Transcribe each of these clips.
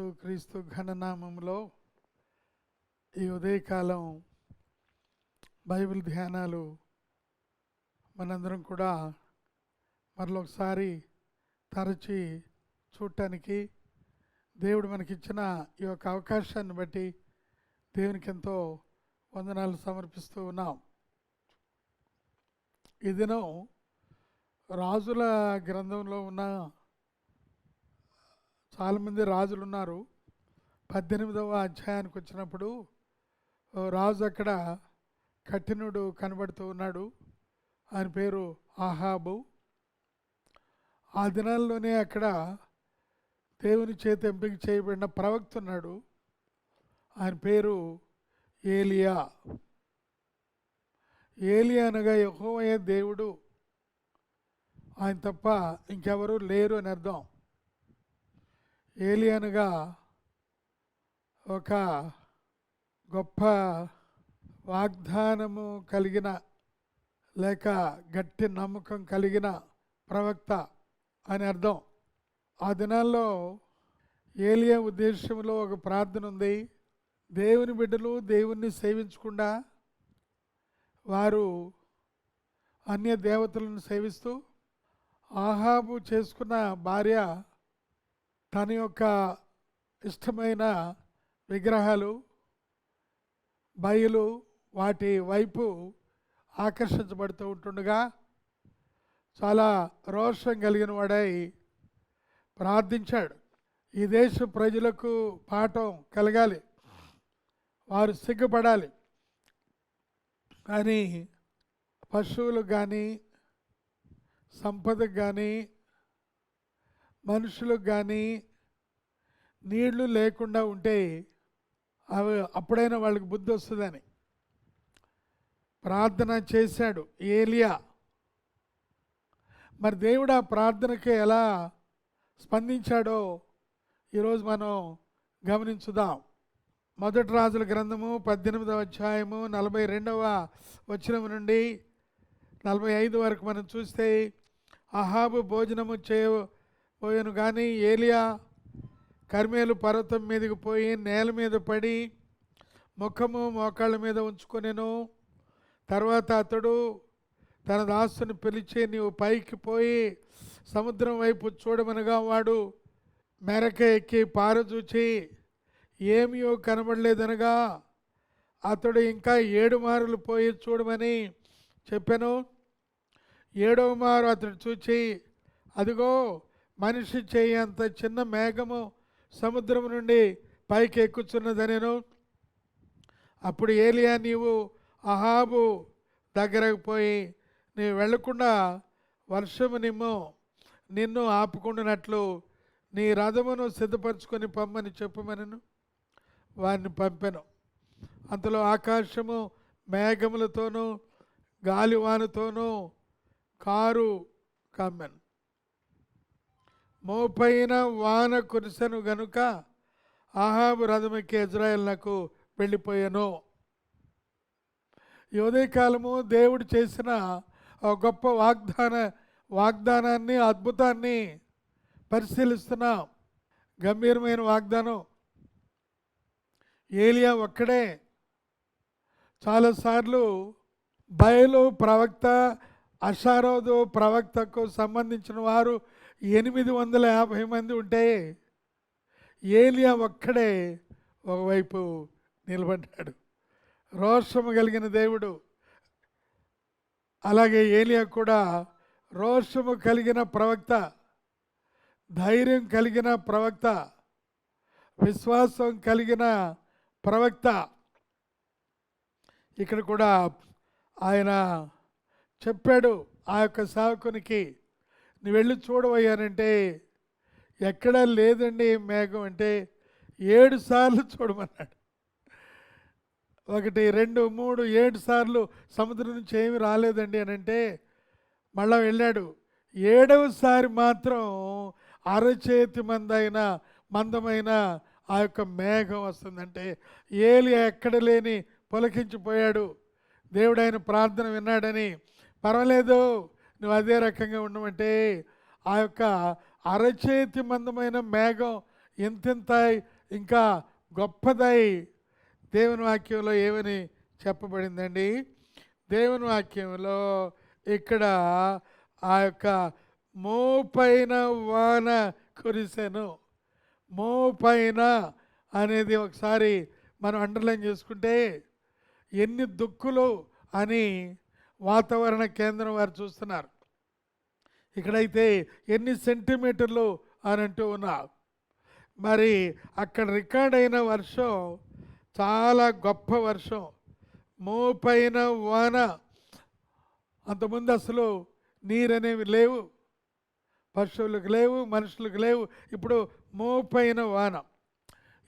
యేసు క్రీస్తు ఘననామంలో ఈ ఉదయకాలం బైబిల్ ధ్యానాలు మనందరం కూడా మరొకసారి తరచి చూడటానికి దేవుడు మనకిచ్చిన ఈ యొక్క అవకాశాన్ని బట్టి దేవునికి ఎంతో వందనాలు సమర్పిస్తూ ఉన్నాం. ఈ దినం రాజుల గ్రంథంలో ఉన్న చాలామంది రాజులు ఉన్నారు పద్దెనిమిదవ అధ్యాయానికి వచ్చినప్పుడు రాజు అక్కడ కఠినుడు కనబడుతూ ఉన్నాడు. ఆయన పేరు ఆహాబు ఆ దినాల్లోనే అక్కడ దేవుని చేత ఎంపిక చేయబడిన ప్రవక్త ఉన్నాడు. ఆయన పేరు ఏలియా. ఏలియా అనగా యెహోవా దేవుడు. ఆయన తప్ప ఇంకెవరూ లేరు అని అర్థం. ఏలియన్గా ఒక గొప్ప వాగ్దానము కలిగిన లేక గట్టి నమ్మకం కలిగిన ప్రవక్త అని అర్థం. ఆ దినాల్లో ఏలియా ఉద్దేశంలో ఒక ప్రార్థన ఉంది. దేవుని బిడ్డలు దేవుణ్ణి సేవించకుండా వారు అన్య దేవతలను సేవిస్తూ ఆహాబు చేసుకున్న భార్య తన యొక్క ఇష్టమైన విగ్రహాలు బయలు వాటి వైపు ఆకర్షించబడుతూ ఉంటుండగా చాలా రోషం కలిగిన వాడై ప్రార్థించాడు. ఈ దేశ ప్రజలకు పాఠం కలగాలి వారు సిగ్గుపడాలి. కానీ పశువులకు కానీ సంపదకు కానీ మనుషులకు కానీ నీళ్ళు లేకుండా ఉంటే అవి అప్పుడైనా వాళ్ళకి బుద్ధి వస్తుందని. ప్రార్థన చేశాడు ఏలియా. మరి దేవుడు ఆ ప్రార్థనకి ఎలా స్పందించాడో ఈరోజు మనం గమనించుదాం. మొదటి రాజుల గ్రంథము పద్దెనిమిదవ అధ్యాయము నలభై రెండవ వచనం నుండి నలభై ఐదు వరకు మనం చూస్తే అహాబు భోజనము చేయబోయాను కానీ ఏలియా కర్మేలు పర్వతం మీదకి పోయి నేల మీద పడి ముఖము మోకాళ్ళ మీద ఉంచుకొనెను. తర్వాత అతడు తన దాసుని పిలిచి నీవు పైకి పోయి సముద్రం వైపు చూడమనగా వాడు మెరక ఎక్కి పారచూచి ఏమీయో కనబడలేదనగా అతడు ఇంకా ఏడు మారులు పోయి చూడమని చెప్పాను. ఏడవ మారు అతడు చూచి అదిగో మనిషి చేయంత అంత చిన్న మేఘము సముద్రం నుండి పైకి ఎక్కుచున్నదనేను అప్పుడు ఏలియా నీవు అహాబు దగ్గరకు పోయి నీవు వెళ్ళకుండా వర్షము నిమ్ము నిన్ను ఆపుకుంటున్నట్లు నీ రథమును సిద్ధపరచుకొని పమ్మని చెప్పమనను. వారిని పంపెను. అంతలో ఆకాశము మేఘములతోనూ గాలివానతోనూ కారు కమ్మెను. మోపైన వాన కురిసెను గనుక ఆహాబు రథమికి ఇజ్రాయెల్నకు వెళ్ళిపోయాను. ఈ ఉదయకాలము దేవుడు చేసిన గొప్ప వాగ్దాన వాగ్దానాన్ని అద్భుతాన్ని పరిశీలిస్తున్నాం. గంభీరమైన వాగ్దానం. ఏలియా ఒక్కడే. చాలాసార్లు బయలు ప్రవక్త అషారోదు ప్రవక్తకు సంబంధించిన వారు ఎనిమిది వందల యాభై మంది ఉంటే ఏలియా ఒక్కడే ఒకవైపు నిలబడ్డాడు. రోషము కలిగిన దేవుడు. అలాగే ఏలియా కూడా రోషము కలిగిన ప్రవక్త ధైర్యం కలిగిన ప్రవక్త విశ్వాసం కలిగిన ప్రవక్త. ఇక్కడ కూడా ఆయన చెప్పాడు ఆ యొక్క సేవకునికి నువ్వు వెళ్ళి చూడవయ్యానంటే ఎక్కడా లేదండి మేఘం అంటే ఏడు సార్లు చూడమన్నాడు. ఒకటి రెండు మూడు ఏడు సార్లు సముద్రం నుంచి ఏమి రాలేదండి అని అంటే మళ్ళా వెళ్ళాడు. ఏడవసారి మాత్రం అరచేతి మందైన మందమైన ఆ యొక్క మేఘం వస్తుందంటే ఏలి ఎక్కడ లేని పులకించిపోయాడు. దేవుడు ఆయన ప్రార్థన విన్నాడని. పర్వాలేదు నువ్వు అదే రకంగా ఉండమంటే ఆ యొక్క అరచేతి మందమైన మేఘం ఎంతెంత ఇంకా గొప్పదై దేవుని వాక్యంలో ఏమని చెప్పబడిందండి? దేవుని వాక్యంలో ఇక్కడ ఆ యొక్క మోపైన వాన కురిసెను. మోపైన అనేది ఒకసారి మనం అండర్లైన్ చేసుకుంటే ఎన్ని దుక్కులు అని వాతావరణ కేంద్రం వారు చూస్తున్నారు. ఇక్కడైతే ఎన్ని సెంటీమీటర్లు అని అంటూ ఉన్నారు. మరి అక్కడ రికార్డ్ అయిన వర్షం చాలా గొప్ప వర్షం. మోపైన వాన. అంతకుముందు అసలు నీరు అనేవి లేవు. పశువులకు లేవు మనుషులకు లేవు. ఇప్పుడు మోపైన వాన.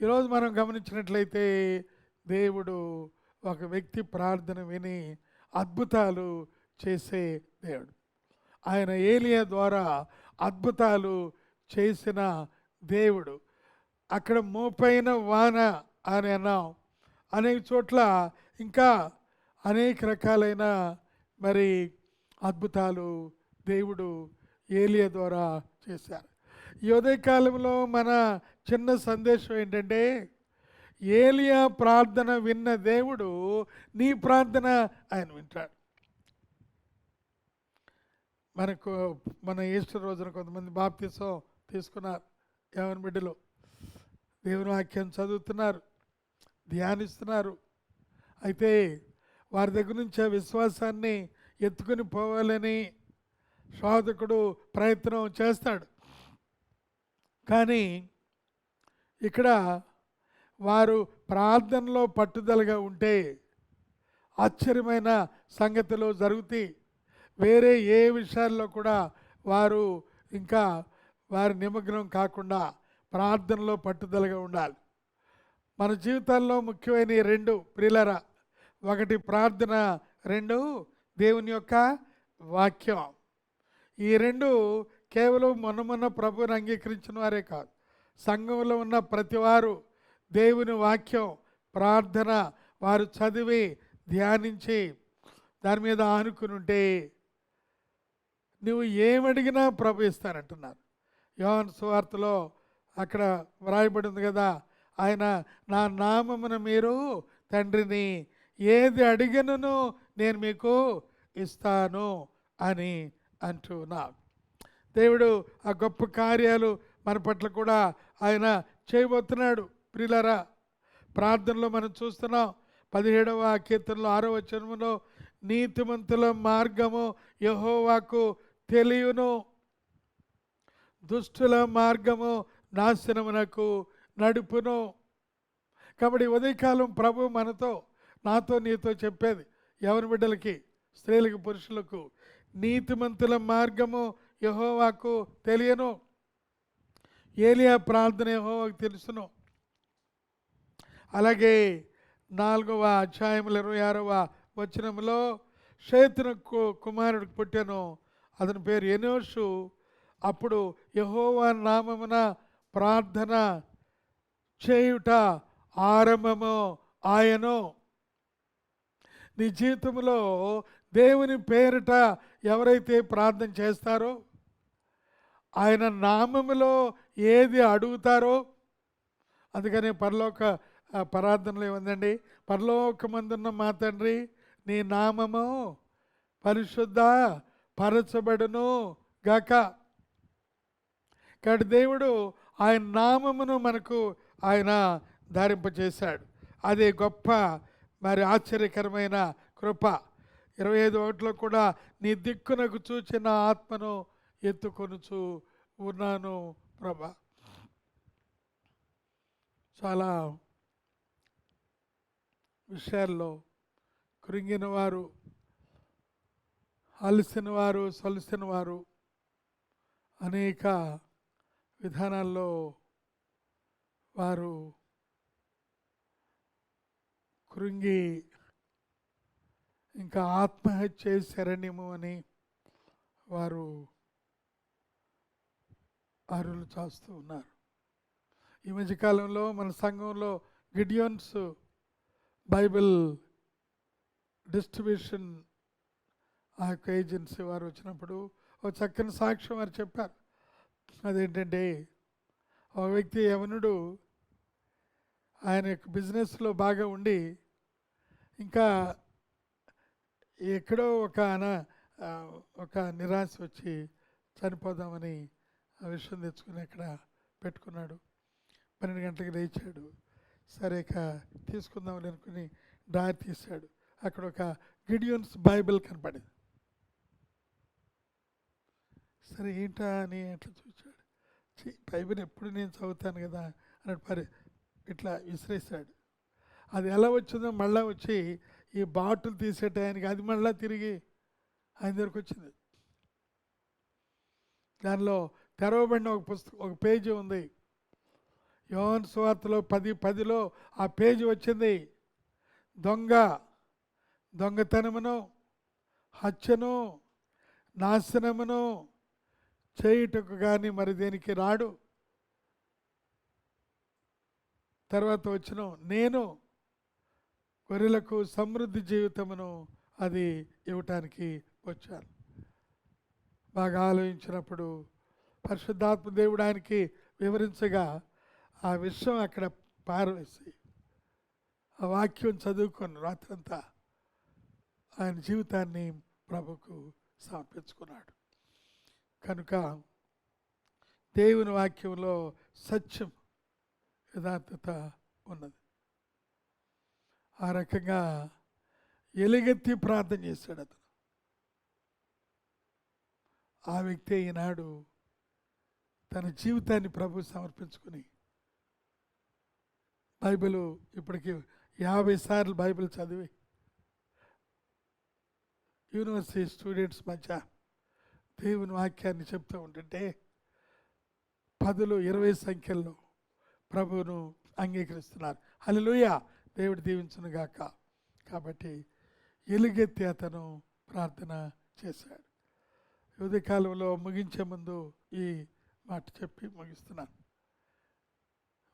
ఈరోజు మనం గమనించినట్లయితే దేవుడు ఒక వ్యక్తి ప్రార్థన విని అద్భుతాలు చేసే దేవుడు. ఆయన ఏలియా ద్వారా అద్భుతాలు చేసిన దేవుడు. అక్కడ మోపైన వాన అని అన్నాం. అనేక చోట్ల ఇంకా అనేక రకాలైన మరి అద్భుతాలు దేవుడు ఏలియా ద్వారా చేశారు. ఈ ఉదయకాలంలో మన చిన్న సందేశం ఏంటంటే ఏలియా ప్రార్థన విన్న దేవుడు నీ ప్రార్థన ఆయన వింటాడు. మనకు మన ఈస్టర్ రోజున కొంతమంది బాప్తీసం తీసుకున్నారు యవన బిడ్డలు దేవుని వాక్యం చదువుతున్నారు ధ్యానిస్తున్నారు. అయితే వారి దగ్గర నుంచి ఆ విశ్వాసాన్ని ఎత్తుకుని పోవాలని శోధకుడు ప్రయత్నం చేస్తాడు. కానీ ఇక్కడ వారు ప్రార్థనలో పట్టుదలగా ఉంటే ఆశ్చర్యమైన సంగతులు జరుగుతాయి వేరే ఏ విషయాల్లో కూడా వారు ఇంకా వారి నిమగ్నం కాకుండా ప్రార్థనలో పట్టుదలగా ఉండాలి. మన జీవితాల్లో ముఖ్యమైన రెండు ప్రిలర ఒకటి ప్రార్థన రెండు దేవుని యొక్క వాక్యం. ఈ రెండు కేవలం మొన్న మొన్న ప్రభుని అంగీకరించిన వారే కాదు. సంఘంలో ఉన్న ప్రతివారు దేవుని వాక్యం ప్రార్థన వారు చదివి ధ్యానించి దాని మీద ఆనుకుని ఉంటే నువ్వు ఏమడిగినా ప్రభు ఇస్తానంటున్నారు. యోహన్ సువార్తలో అక్కడ వ్రాయబడింది కదా ఆయన నా నామమున మీరు తండ్రిని ఏది అడిగినను నేను మీకు ఇస్తాను అని అంటున్నా. దేవుడు ఆ గొప్ప కార్యాలు మన పట్ల కూడా ఆయన చేయబోతున్నాడు. ప్రిలరా ప్రార్థనలో మనం చూస్తున్నాం పదిహేడవ కీర్తనలో ఆరో వచనంలో నీతిమంతుల మార్గము యహోవాకు తెలియను. దుష్టుల మార్గము నాశనమునకు నడుపును. కాబట్టి ఉదయకాలం ప్రభు మనతో నాతో నీతో చెప్పేది ఎవరి బిడ్డలకి? స్త్రీలకు పురుషులకు. నీతిమంతుల మార్గము యహోవాకు తెలియను. ఏలియా ప్రార్థన యహోవాకు తెలుసును. అలాగే నాలుగవ అధ్యాయముల ఇరవై ఆరవ వచనంలో షేతున కుమారుడు పుట్టాను. అతని పేరు ఎనోషు. అప్పుడు యహోవా నామమున ప్రార్థన చేయుట ఆరంభము ఆయను. నీ జీవితంలో దేవుని పేరిట ఎవరైతే ప్రార్థన చేస్తారో ఆయన నామములో ఏది అడుగుతారో అందుకని పరలోక ఆ, ఏముందండి? పరలోకమందున్న మా తండ్రి నీ నామము పరిశుద్ధ పరచబడును గాక. కాబట్టి దేవుడు ఆయన నామమును మనకు ఆయన ధారింపచేశాడు. అది గొప్ప మరి ఆశ్చర్యకరమైన కృప. ఇరవై ఐదు ఒకటిలో కూడా నీ దిక్కునకు చూచిన ఆత్మను ఎత్తుకొనుచు ఉన్నాను ప్రభా. చాలా విషయాల్లో కృంగిన వారు అలసిన వారు సొలసిన వారు అనేక విధానాల్లో వారు కృంగి ఇంకా ఆత్మహత్య చేశారనేమో అని వారు అరులు చాస్తూ ఉన్నారు. ఈ మధ్యకాలంలో మన సంఘంలో గిడియోన్స్ బైబిల్ డిస్ట్రిబ్యూషన్ ఆ యొక్క ఏజెన్సీ వారు వచ్చినప్పుడు ఒక చక్కని సాక్ష్యం వారు చెప్పారు. అదేంటంటే ఒక వ్యక్తి యవనుడు ఆయన యొక్క బిజినెస్లో బాగా ఉండి ఇంకా ఎక్కడో ఒక అన- ఒక నిరాశ వచ్చి చనిపోదామని ఆ విషయం తెచ్చుకుని అక్కడ పెట్టుకున్నాడు. పన్నెండు గంటలకు లేచాడు. సరే ఇక తీసుకుందాం అనుకుని డ్రాయర్ తీశాడు. అక్కడ ఒక గిడియన్స్ బైబిల్ కనపడింది. సరే ఏంటా అని అట్లా చూశాడు. బైబిల్ ఎప్పుడు నేను చదువుతాను కదా అన్నట్టు పరి ఇట్లా విసిరేశాడు. అది ఎలా వచ్చిందో మళ్ళీ వచ్చి ఈ బాటిల్ తీసే టయానికి అది మళ్ళీ తిరిగి ఆయన దగ్గరకు వచ్చింది. దానిలో తెరవబడిన ఒక పుస్తకం ఒక పేజీ ఉంది. యోహన్ సువార్తలో పది పదిలో ఆ పేజీ వచ్చింది. దొంగ దొంగతనమును హత్యను నాశనమును చేయుటకు కానీ మరి దేనికి రాడు? తర్వాత వచ్చిన నేను గొర్రెలకు సమృద్ధి జీవితమును అది ఇవ్వటానికి వచ్చాను. బాగా ఆలోచించినప్పుడు పరిశుద్ధాత్మ దేవుడు ఆయనకి వివరించగా ఆ విషయం అక్కడ పారవేసి ఆ వాక్యం చదువుకొని రాత్రంతా ఆయన జీవితాన్ని ప్రభుకు సమర్పించుకున్నాడు. కనుక దేవుని వాక్యంలో సత్యం యథార్థత ఉన్నది. ఆ రకంగా ఎలుగెత్తి ప్రార్థన చేశాడు అతను. ఆ వ్యక్తి ఈనాడు తన జీవితాన్ని ప్రభు సమర్పించుకుని బైబిల్ ఇప్పటికి యాభై సార్లు బైబిల్ చదివి. యూనివర్సిటీ స్టూడెంట్స్ మధ్య దేవుని వాక్యాన్ని చెప్తూ ఉంటుంటే పదులు ఇరవై సంఖ్యల్లో ప్రభువును అంగీకరిస్తున్నారు. హల్లెలూయ! దేవుడు దీవించును గాక. కాబట్టి ఎలుగెత్తి అతను ప్రార్థన చేశాడు. ఉదయకాలంలో ముగించే ముందు ఈ మాట చెప్పి ముగిస్తున్నాను.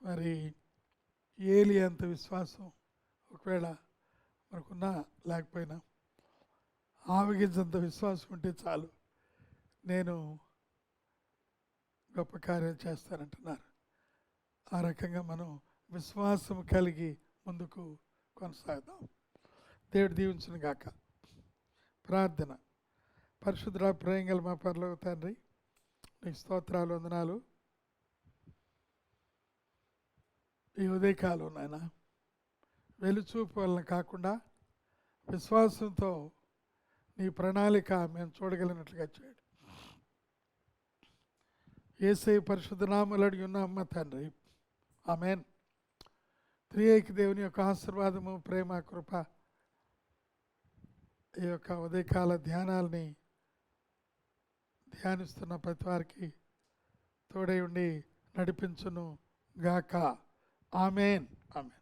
మరి ఏలి అంత విశ్వాసం ఒకవేళ మనకున్నా లేకపోయినా ఆవగించంత విశ్వాసం ఉంటే చాలు. నేను గొప్ప కార్యం చేస్తానంటున్నారు. ఆ రకంగా మనం విశ్వాసం కలిగి ముందుకు కొనసాగుదాం. దేవుడు దీవించును గాక. ప్రార్థన. పరిశుద్ధ ప్రేంగల మా పర్లో తండ్రి నీకు స్తోత్రాలు వందనాలు. ఈ ఉదయకాలం నాయన వెలుచూపు వలన కాకుండా విశ్వాసంతో నీ ప్రణాళిక మేము చూడగలిగినట్లుగా చేయండి. ఏసై పరిశుద్ధ నామలు అడిగి ఉన్నామ్మ తండ్రి. ఆమెన్. త్రియేక దేవుని యొక్క ఆశీర్వాదము ప్రేమ కృప ఈ యొక్క ఉదయకాల ధ్యానాల్ని ధ్యానిస్తున్న ప్రతి వారికి తోడై ఉండి నడిపించును గాక. Amen amen